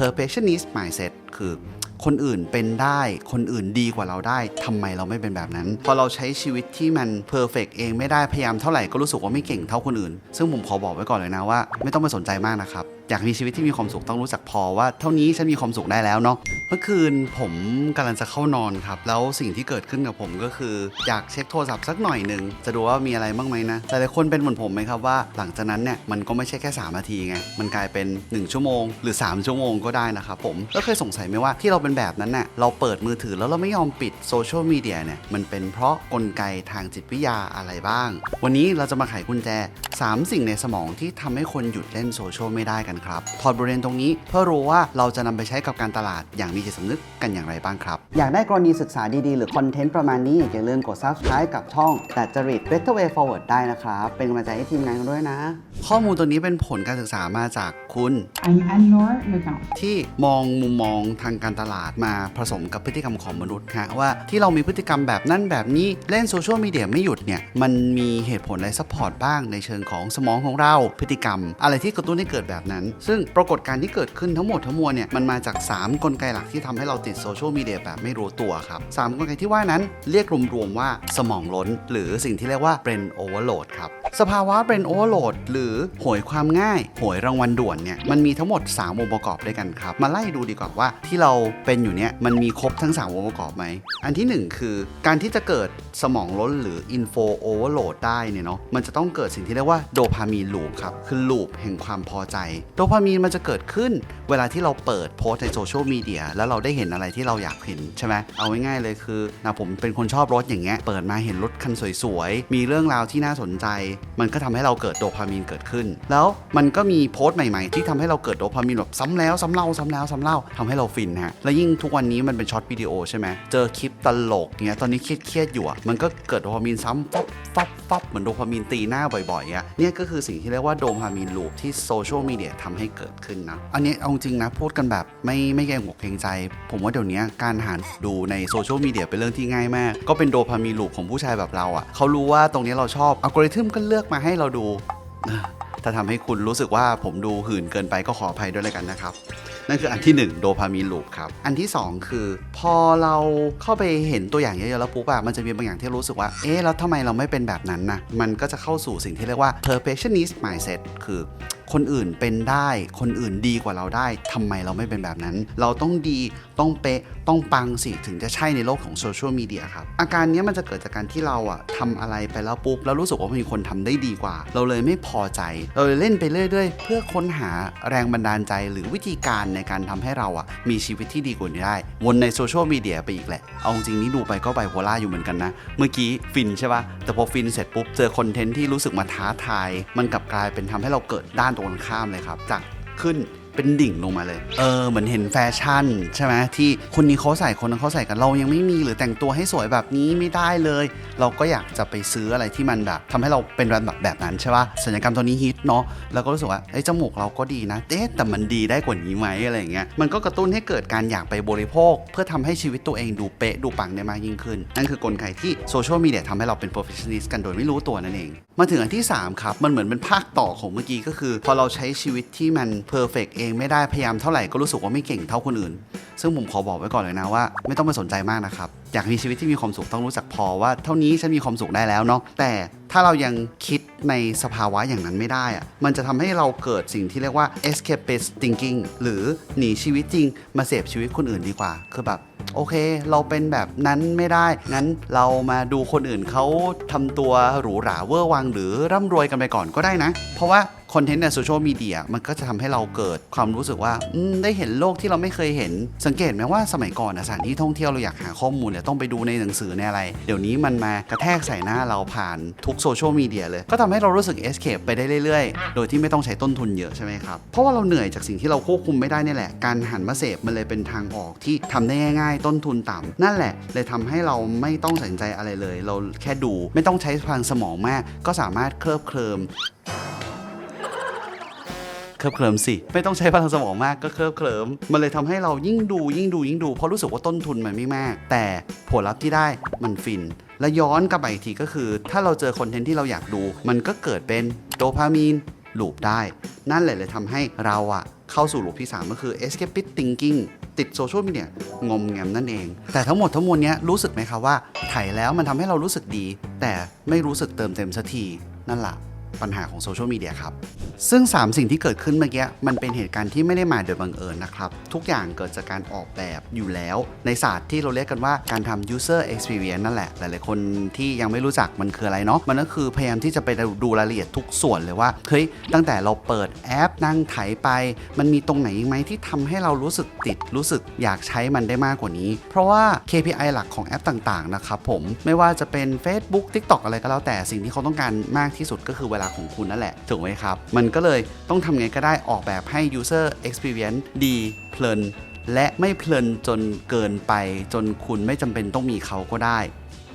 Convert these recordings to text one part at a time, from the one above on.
perfectionist mindset คือ คนอื่นเป็นได้ คนอื่นดีกว่าเราได้ทำไมเราไม่เป็นแบบนั้น พอเราใช้ชีวิตที่มัน perfect เองไม่ได้พยายามเท่าไหร่ก็รู้สึกว่าไม่เก่งเท่าคนอื่น ซึ่งผมขอบอกไว้ก่อนเลยนะว่า ไม่ต้องไปสนใจมากนะครับอยากมีชีวิตที่มีความสุขต้องรู้จักพอว่าเท่านี้ฉันมีความสุขได้แล้วเนาะเมื่อคืนผมกำลังจะเข้านอนครับ แล้วสิ่งที่เกิดขึ้นกับผมก็คือ อยากเช็คโทรศัพท์สักหน่อยหนึ่งจะดูว่ามีอะไรบ้างไหมนะหลายๆคนเป็นเหมือนผมไหมครับว่า หลังจากนั้นเนี่ยมันก็ไม่ใช่แค่ 3 นาทีไงมันกลายเป็น 1 ชั่วโมง หรือ 3 ชั่วโมงก็ได้นะครับผมแล้วเคยสงสัยไหมว่าที่เราเป็นแบบนั้นเน่ยเราเปิดมือถือแล้วเราไม่ยอมปิดโซเชียลมีเดียเนี่ยมันเป็นเพราะกลไกทางจิตวิทยาอะไรบ้าง วันนี้เราจะมาไขกุญแจ 3 สิ่งในสมองที่ทำให้คนหยุดเล่นโซเชียลไม่ได้กันครับถอดบทเรียนตรงนี้เพื่อรู้ว่าเราจะนำไปใช้กับการตลาดอย่างมีจิตสำนึกกันอย่างไรบ้างครับ อยากได้กรณีศึกษาดีๆ หรือคอนเทนต์ประมาณนี้อย่าลืมกด subscribe กับช่องแต่จริต Better Way Forward ได้นะครับ เป็นกำลังใจให้ทีมงานกันด้วยนะ ข้อมูลตัวนี้เป็นผลการศึกษามาจากคุณ I'm Anne-Laure Legan. ที่มองมุมมองทางการตลาดมาผสมกับพฤติกรรมของมนุษย์ฮะว่าที่เรามีพฤติกรรมแบบนั้นแบบนี้เล่นโซเชียลมีเดียไม่หยุดเนี่ยมันมีเหตุผลอะไรซัพพอร์ตบ้างในเชิงของสมองของเราพฤติกรรม อะไรที่กระตุ้นให้เกิดแบบนั้น ซึ่งปรากฏการณ์ที่เกิดขึ้นทั้งหมดทั้งมวลเนี่ยมันมาจาก 3 กลไกหลักที่ทำให้เราติดโซเชียลมีเดียแบบไม่รู้ตัวครับสามกลไกที่ว่านั้นเรียกรวมๆว่าสมองล้น หรือสิ่งที่เรียกว่า brain overload ครับสภาวะ brain overload หรือโหยความง่ายโหยรางวัลด่วนเนี่ยมันมีทั้งหมด 3 องค์ประกอบด้วยกันครับ มาไล่ดูดีกว่าว่าที่เราเป็นอยู่เนี่ยมันมีครบทั้ง3องค์ประกอบไหม อันที่ 1 คือการที่จะเกิดสมองล้นหรือ info overload ได้เนี่ยเนาะมันจะต้องเกิดสิ่งที่เรียกว่าโดพามีนลูปครับ คือลูปแห่งความพอใจ โดพามีนมันจะเกิดขึ้นเวลาที่เราเปิดโพสในโซเชียลมีเดียแล้วเราได้เห็นอะไรที่เราอยากเห็นใช่ไหมเอาง่ายๆเลยคือนะผมเป็นคนชอบรถอย่างเงี้ยเปิดมาเห็นรถคันสวยๆ มีเรื่องราวที่น่าสนใจ มันก็ทำให้เราเกิดโดพามีนเกิดขึ้น แล้วมันก็มีโพสต์ใหม่ๆ ที่ทำให้เราเกิดโดพามีนแบบซ้ำแล้วซ้ำเล่าซ้ำแล้วซ้ำเล่าทำให้เราฟินฮะแล้วยิ่งทุกวันนี้มันเป็นช็อตวิดีโอใช่ไหมเจอคลิปตลกเงี้ยตอนนี้เครียดๆอยู่อะมันก็เกิดโดพามีนซ้ำฟับฟับฟับเหมือนโดพามีนตีหน้าบ่อยๆอะเนี่ยก็คือสิ่งที่เรียกว่าโดพามีนลูปที่โซเชียลมีเดียทำให้เกิดขึ้นนะ อันนี้เอาจริงนะพูดกันแบบไม่ไม่เกรงอกเกรงใจ ผมว่าเดี๋ยวนี้การหาดูในโซเชียลมีเดียเป็นเรื่องที่ง่ายมาก ก็เป็นโดพามีนลูปของผู้ชายแบบเราอะเขารู้ว่าตรงนี้เราชอบอัลกอริทึมก็เลือกมาให้เราดูถ้าทำให้คุณรู้สึกว่าผมดูหื่นเกินไปก็ขออภัยด้วยเลยกันนะครับ นั่นคืออันที่ 1 โดพามีนลูปครับ อันที่ 2 คือ พอเราเข้าไปเห็นตัวอย่างเยอะๆแล้วปุ๊บอะมันจะมีบางอย่างที่รู้สึกว่า เอ๊ะแล้วทำไมเราไม่เป็นแบบนั้นนะมันก็จะเข้าสู่สิ่งที่เรียกว่า perfectionist mindset คือคนอื่นเป็นได้ คนอื่นดีกว่าเราได้ทำไมเราไม่เป็นแบบนั้น เราต้องดี ต้องเป๊ะ ต้องปังสิ ถึงจะใช่ในโลกของโซเชียลมีเดียครับ อาการนี้มันจะเกิดจากการที่เราอะทำอะไรไปแล้วปุ๊บ แล้วรู้สึกว่ามีคนทำได้ดีกว่า เราเลยไม่พอใจ เราเลยเล่นไปเรื่อย ๆ เพื่อค้นหาแรงบันดาลใจหรือวิธีการในการทำให้เราอะมีชีวิตที่ดีกว่านี้ได้ วนในโซเชียลมีเดียไปอีกแหละ เอาจริงนี่ดูไปก็ไบโพล่าอยู่เหมือนกันนะ เมื่อกี้ฟินใช่ปะแต่พอฟินเสร็จปุ๊บ เจอคอนเทนต์ที่รู้สึกมาท้าทาย มันกลับกลายเป็นทำให้เราเกิดด้านตรงกันข้ามเลยครับ จากขึ้น เป็นดิ่งลงมาเลย เออ เหมือนเห็นแฟชั่นใช่ไหมที่คนนี้เขาใส่คนนั้นเขาใส่กันเรายังไม่มีหรือแต่งตัวให้สวยแบบนี้ไม่ได้เลย เราก็อยากจะไปซื้ออะไรที่มันแบบทำให้เราเป็นแบบแบบนั้นใช่ปะศัลยกรรมตัวนี้ฮิตเนาะแล้วก็รู้สึกว่าไอ้จมูกเราก็ดีนะเอ๊ะแต่มันดีได้กว่านี้ไหมอะไรอย่างเงี้ยมันก็กระตุ้นให้เกิดการอยากไปบริโภค เพื่อทำให้ชีวิตตัวเองดูเป๊ะดูปังได้มากยิ่งขึ้น นั่นคือกลไกที่โซเชียลมีเดียทำให้เราเป็น perfectionist กันโดยไม่รู้ตัวนั่นเอง มาถึงอันที่ 3 ครับ มันเหมือนเป็นภาคต่อของเมื่อกี้ก็คือ พอเราใช้ชีวิตที่มัน perfect เองไม่ได้พยายามเท่าไหร่ก็รู้สึกว่าไม่เก่งเท่าคนอื่น ซึ่งผมขอบอกไว้ก่อนเลยนะว่า ไม่ต้องไปสนใจมากนะครับ อยากมีชีวิตที่มีความสุขต้องรู้จักพอว่า เท่านี้ฉันมีความสุขได้แล้วเนาะแต่ถ้าเรายังคิดในสภาวะอย่างนั้นไม่ได้อะมันจะทำให้เราเกิดสิ่งที่เรียกว่า escapist thinking หรือหนีชีวิตจริง มาเสพชีวิตคนอื่นดีกว่า คือแบบโอเค เราเป็นแบบนั้นไม่ได้ งั้นเรามาดูคนอื่นเขาทำตัวหรูหราเวอร์วังหรือร่ำรวยกันไปก่อนก็ได้นะ เพราะว่า คอนเทนต์ในโซเชียลมีเดียมันก็จะทำให้เราเกิดความรู้สึกว่าได้เห็นโลกที่เราไม่เคยเห็น สังเกตไหมว่าสมัยก่อนนะสถานที่ท่องเที่ยวเราอยากหาข้อมูลเนี่ยต้องไปดูในหนังสือในอะไร เดี๋ยวนี้มันมากระแทกใส่หน้าเราผ่านทุกโซเชียลมีเดียเลย ก็ทำให้เรารู้สึกเอสเคปไปได้เรื่อยๆ โดยที่ไม่ต้องใช้ต้นทุนเยอะใช่ไหมครับ เพราะว่าเราเหนื่อยจากสิ่งที่เราควบคุมไม่ได้นี่แหละ การหันมาเสพมันเลยเป็นทางออกที่ทำได้ง่าย ๆ ต้นทุนต่ำนั่นแหละ เลยทำให้เราไม่ต้องสนใจอะไรเลย เราแค่ดูไม่ต้องใช้พลังสมองมาก ก็สามารถเคลิบเคลิม เคลิบเคลิมสิ ไม่ต้องใช้พลังสมองมากก็เคลิบเคลิมมันเลยทำให้เรายิ่งดูยิ่งดูยิ่งดูเพราะรู้สึกว่าต้นทุนมันไม่มาก แต่ผลลัพธ์ที่ได้มันฟิน และย้อนกลับไปอีกทีก็คือ ถ้าเราเจอคอนเทนต์ที่เราอยากดู มันก็เกิดเป็นโดพามีนลูปได้ นั่นแหละเลยทำให้เราอะเข้าสู่ลูปที่ 3 ก็คือ escapist thinking ติดโซเชียลมีเดียงมแงมนั่นเอง แต่ทั้งหมดทั้งมวลเนี้ยรู้สึกไหมคะว่าถ่ายแล้วมันทำให้เรารู้สึกดี แต่ไม่รู้สึกเติมเต็มสักทีนั่นแหละ ปัญหาของโซเชียลมีเดียครับ ซึ่ง 3 สิ่งที่เกิดขึ้นเมื่อกี้มันเป็นเหตุการณ์ที่ไม่ได้มาโดยบังเอิญนะครับ ทุกอย่างเกิดจากการออกแบบอยู่แล้ว ในศาสตร์ที่เราเรียกกันว่าการทำ user experience นั่นแหละ หลายๆคนที่ยังไม่รู้จักมันคืออะไรเนาะมันก็คือพยายามที่จะไปดูรายละเอียดทุกส่วนเลยว่าเฮ้ยตั้งแต่เราเปิดแอปนั่งไถไป มันมีตรงไหนไหมที่ทำให้เรารู้สึกติดรู้สึกอยากใช้มันได้มากกว่านี้ เพราะว่า KPI หลักของแอปต่างๆนะครับผมไม่ว่าจะเป็น Facebook TikTok อะไรก็แล้วแต่สิ่งที่เขาต้องการมากที่สุดก็คือเวลาของคุณนั่นแหละ ถูกไหมครับ มันก็เลยต้องทำไงก็ได้ออกแบบให้ user experience ดีเพลิน และไม่เพลินจนเกินไป จนคุณไม่จำเป็นต้องมีเขาก็ได้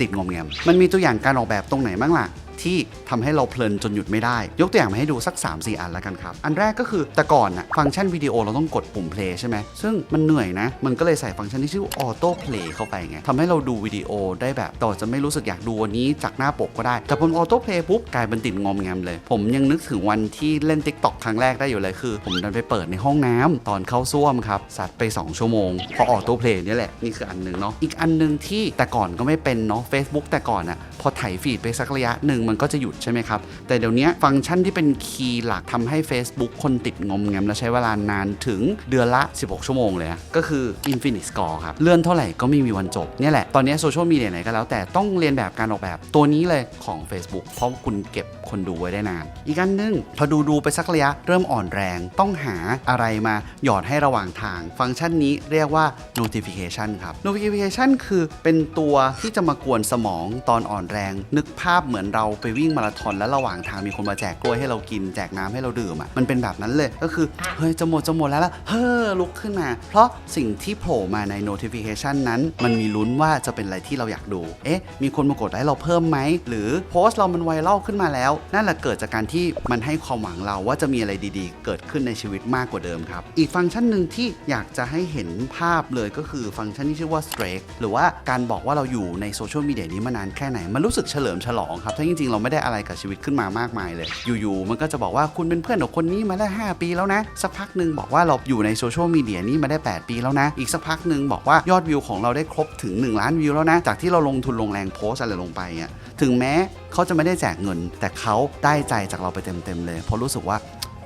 ติดงอมแงมมันมีตัวอย่างการออกแบบตรงไหนบ้างล่ะ ที่ทำให้เราเพลินจนหยุดไม่ได้ ยกตัวอย่างมาให้ดูสัก 3-4 อันแล้วกันครับ อันแรกก็คือแต่ก่อนนะฟังก์ชันวิดีโอเราต้องกดปุ่ม play ใช่ไหมซึ่งมันเหนื่อยนะ มันก็เลยใส่ฟังก์ชันที่ชื่อ auto play เข้าไปไงทำให้เราดูวิดีโอได้แบบต่อจะไม่รู้สึกอยากดูวันนี้จากหน้าปกก็ได้ แต่พอ auto play ปุ๊บกลายเป็นติดงอมแงมเลย ผมยังนึกถึงวันที่เล่น TikTok ครั้งแรกได้อยู่เลยคือ ผมดันไปเปิดในห้องน้ำตอนเข้าซ่วมครับสัตว์ไป 2 ชั่วโมงพราะ auto play นี่แหละนี่คืออันหนึ่งเนาะอีกอันหนึ่งที่แต่ก่อนก็ไม่เป็นเนาะ Facebook แต่ก่อนอะพอไถฟีดไปสักระยะหนึ่งมันก็จะหยุดใช่ไหมครับ แต่เดี๋ยวนี้ฟังก์ชันที่เป็นคีย์หลักทำให้ Facebook คนติดงมแงมและใช้เวลานานถึงเดือนละ 16 ชั่วโมงเลยก็คือ Infinite Score ครับ เลื่อนเท่าไหร่ก็ไม่มีวันจบเนี่ยแหละ ตอนนี้โซเชียลมีเดียไหนก็แล้วแต่ต้องเรียนแบบการออกแบบตัวนี้เลยของ Facebook เพราะคุณเก็บคนดูไว้ได้นาน อีกอันหนึง พอดูดูไปสักระยะเริ่มอ่อนแรง ต้องหาอะไรมาหยอดให้ระหว่างทาง ฟังก์ชันนี้เรียกว่า notification ครับ notification คือเป็นตัวที่จะมากวนสมองตอนอ่อนแรง นึกภาพเหมือนเราไปวิ่งมาราธอนแล้วระหว่างทางมีคนมาแจกกล้วยให้เรากินแจกน้ำให้เราดื่มอะมันเป็นแบบนั้นเลยก็คือเฮ้ยจะหมดจะหมดแล้วล่ะเฮ้อลุกขึ้นมา เพราะสิ่งที่โผล่มาใน notification นั้น มันมีลุ้นว่าจะเป็นอะไรที่เราอยากดู เอ๊ะ มีคนมากดไลค์เราเพิ่มไหม หรือโพสต์เรามันไวรัลขึ้นมาแล้ว นั่นแหละเกิดจากการที่มันให้ความหวังเราว่าจะมีอะไรดีๆ เกิดขึ้นในชีวิตมากกว่าเดิมครับ อีกฟังก์ชันหนึ่งที่อยากจะให้เห็นภาพเลยก็คือฟังก์ชันที่ชื่อว่า streak หรือว่าการบอกว่าเราอยู่ในโซเชียลมีเดียนี้มานานแค่ไหน มันรู้สึกเฉลิมฉลองครับถ้าจริงๆ เราไม่ได้อะไรกับชีวิตขึ้นมามากมายเลย อยู่ๆมันก็จะบอกว่าคุณเป็นเพื่อนกับคนนี้มาได้ 5 ปีแล้วนะ สักพักหนึ่งบอกว่าเราอยู่ในโซเชียลมีเดียนี้มาได้ 8 ปีแล้วนะ อีกสักพักหนึ่งบอกว่ายอดวิวของเราได้ครบถึง 1 ล้านวิวแล้วนะ จากที่เราลงทุนลงแรงโพสอะไรลงไปอะถึงแม้เขาจะไม่ได้แจกเงิน แต่เขาได้ใจจากเราไปเต็มๆเลยเพราะรู้สึกว่า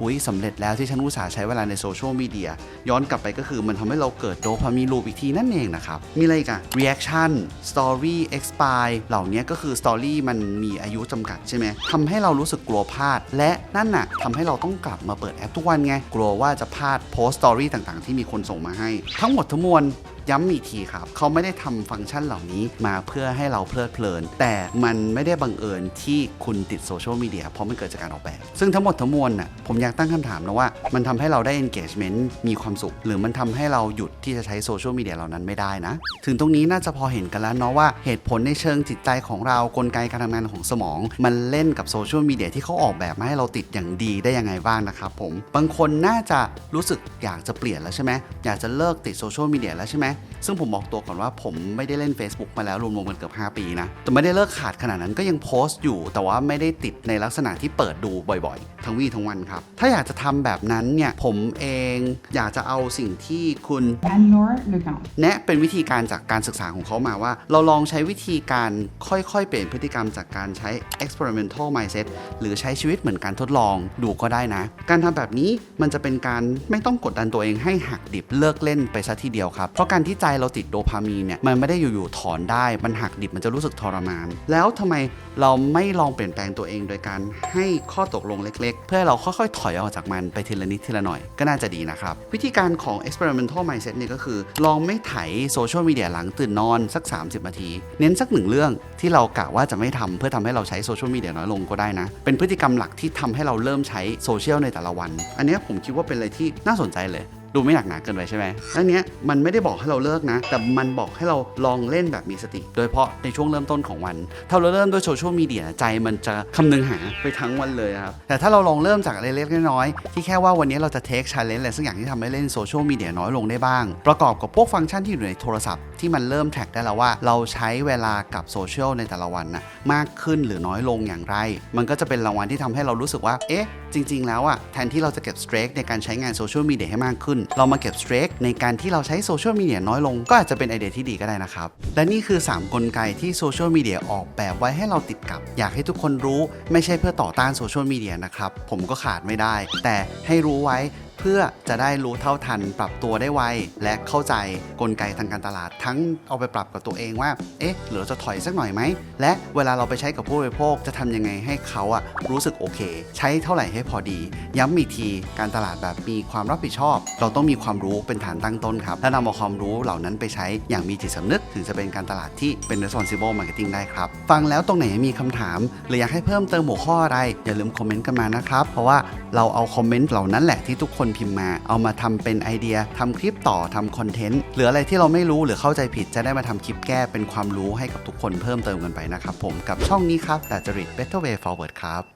หุยสำเร็จแล้วที่ฉันอุตส่าห์ใช้เวลาในโซเชียลมีเดียย้อนกลับไปก็คือมันทำให้เราเกิดโดพามีนลูปอีกทีนั่นเองนะครับ มีอะไรอีกัน reaction story expire เหล่านี้ก็คือ story มันมีอายุจำกัดใช่ไหมทำให้เรารู้สึกกลัวพลาด และนั่นน่ะทำให้เราต้องกลับมาเปิดแอปทุกวันไงกลัวว่าจะพลาดโพสต์ story ต่างๆ ที่มีคนส่งมาให้ ทั้งหมดทั้งมวล ย้ำอีกทีครับ เขาไม่ได้ทำฟังก์ชันเหล่านี้มาเพื่อให้เราเพลิดเพลิน แต่มันไม่ได้บังเอิญที่คุณติดโซเชียลมีเดียเพราะมันเกิดจากการออกแบบ ซึ่งทั้งหมดทั้งมวลน่ะผมอยากตั้งคำถามนะว่ามันทำให้เราได้ engagement มีความสุข หรือมันทำให้เราหยุดที่จะใช้โซเชียลมีเดียเหล่านั้นไม่ได้นะ ถึงตรงนี้น่าจะพอเห็นกันแล้วเนาะว่าเหตุผลในเชิงจิตใจของเรากลไกการทำงานของสมอง มันเล่นกับโซเชียลมีเดียที่เขาออกแบบมาให้เราติดอย่างดีได้ยังไงบ้างนะครับผมบางคนน่าจะรู้สึกอยากจะเปลี่ยนแล้วใช่ไหมอยากจะเลิกติดโซเชียลมีเดียแล้วใช่ไหมซึ่งผมบอกตัวก่อนว่าผมไม่ได้เล่น Facebook มาแล้วรวมๆกันเกือบ5 ปีนะ แต่ไม่ได้เลิกขาดขนาดนั้นก็ยังโพสต์อยู่ แต่ว่าไม่ได้ติดในลักษณะที่เปิดดูบ่อยๆ ทั้งวี่ทั้งวันครับ ถ้าอยากจะทำแบบนั้นเนี่ย ผมเองอยากจะเอาสิ่งที่คุณ Anne-Laure Legan. แนะเป็นวิธีการจากการศึกษาของเขามาว่า เราลองใช้วิธีการค่อยๆ เปลี่ยนพฤติกรรมจากการใช้ experimental mindset หรือใช้ชีวิตเหมือนการทดลองดูก็ได้นะ การทำแบบนี้มันจะเป็นการไม่ต้องกดดันตัวเองให้หักดิบเลิกเล่นไปซะทีเดียวครับ เพราะการที่ใจเราติดโดพามีนเนี่ยมันไม่ได้อยู่ๆถอนได้ มันหักดิบมันจะรู้สึกทรมาน แล้วทำไมเราไม่ลองเปลี่ยนแปลงตัวเองโดยการให้ข้อตกลงเล็กๆเพื่อให้เราค่อยๆ ถอยออกจากมันไปทีละนิดทีละหน่อยก็น่าจะดีนะครับ วิธีการของ experimental mindset เนี่ยก็คือ ลองไม่ไถโซเชียลมีเดียหลังตื่นนอนสัก 30 นาที เน้นสักหนึ่งเรื่องที่เรากะว่าจะไม่ทำเพื่อทำให้เราใช้โซเชียลมีเดียน้อยลงก็ได้นะ เป็นพฤติกรรมหลักที่ทำให้เราเริ่มใช้โซเชียลในแต่ละวัน อันนี้ผมคิดว่าเป็นอะไรที่น่าสนใจเลย ดูไม่หนักหนาเกินไปใช่ไหมแล้วเนี้ยมันไม่ได้บอกให้เราเลิกนะ แต่มันบอกให้เราลองเล่นแบบมีสติ โดยเฉพาะในช่วงเริ่มต้นของวัน ถ้าเราเริ่มด้วยโซเชียลมีเดียใจมันจะคำนึงหาไปทั้งวันเลยครับ แต่ถ้าเราลองเริ่มจากอะไรเล็กๆน้อยๆที่แค่ว่าวันนี้เราจะเทคชาเลนจ์อะไรสักอย่างที่ทำให้เล่นโซเชียลมีเดียน้อยลงได้บ้าง ประกอบกับพวกฟังก์ชันที่อยู่ในโทรศัพท์ที่มันเริ่มแท็กได้แล้วว่าเราใช้เวลากับโซเชียลในแต่ละวันนะมากขึ้นหรือน้อยลงอย่างไร มันก็จะเป็นรางวัลที่ทำให้เรารู้สึกว่า เอ๊ะ จริง ๆ แล้วอะแทนที่เราจะเก็บสเตรกในการใช้งานโซเชียลมีเดียให้มากขึ้นเรามาเก็บสเตรกในการที่เราใช้โซเชียลมีเดียน้อยลง ก็อาจจะเป็นไอเดียที่ดีก็ได้นะครับ และนี่คือ 3 กลไกที่โซเชียลมีเดียออกแบบไว้ให้เราติดกับ อยากให้ทุกคนรู้ไม่ใช่เพื่อต่อต้านโซเชียลมีเดียนะครับ ผมก็ขาดไม่ได้ แต่ให้รู้ไว้ เพื่อจะได้รู้เท่าทันปรับตัวได้ไว และเข้าใจกลไกทางการตลาด ทั้งเอาไปปรับกับตัวเองว่า เอ๊ะหรือจะถอยสักหน่อยไหม และเวลาเราไปใช้กับผู้บริโภคจะทำยังไงให้เขาอะรู้สึกโอเค ใช้เท่าไหร่ให้พอดี ย้ำอีกทีการตลาดแบบมีความรับผิดชอบ เราต้องมีความรู้เป็นฐานตั้งต้นครับและนำเอาความรู้เหล่านั้นไปใช้อย่างมีจิตสำนึกถึงจะเป็นการตลาดที่เป็น responsible marketing ได้ครับ ฟังแล้วตรงไหนมีคำถาม หรืออยากให้เพิ่มเติมหัวข้ออะไรอย่าลืมคอมเมนต์กันมานะครับเพราะว่าเราเอาคอมเมนต์เหล่านั้นแหละที่ทุกคนพิมพ์มา เอามาทำเป็นไอเดียทำคลิปต่อทำคอนเทนต์หรืออะไรที่เราไม่รู้หรือเข้าใจผิดจะได้มาทำคลิปแก้เป็นความรู้ให้กับทุกคนเพิ่มเติมกันไปนะครับผมกับช่องนี้ครับแต่จริต Better Way Forward ครับ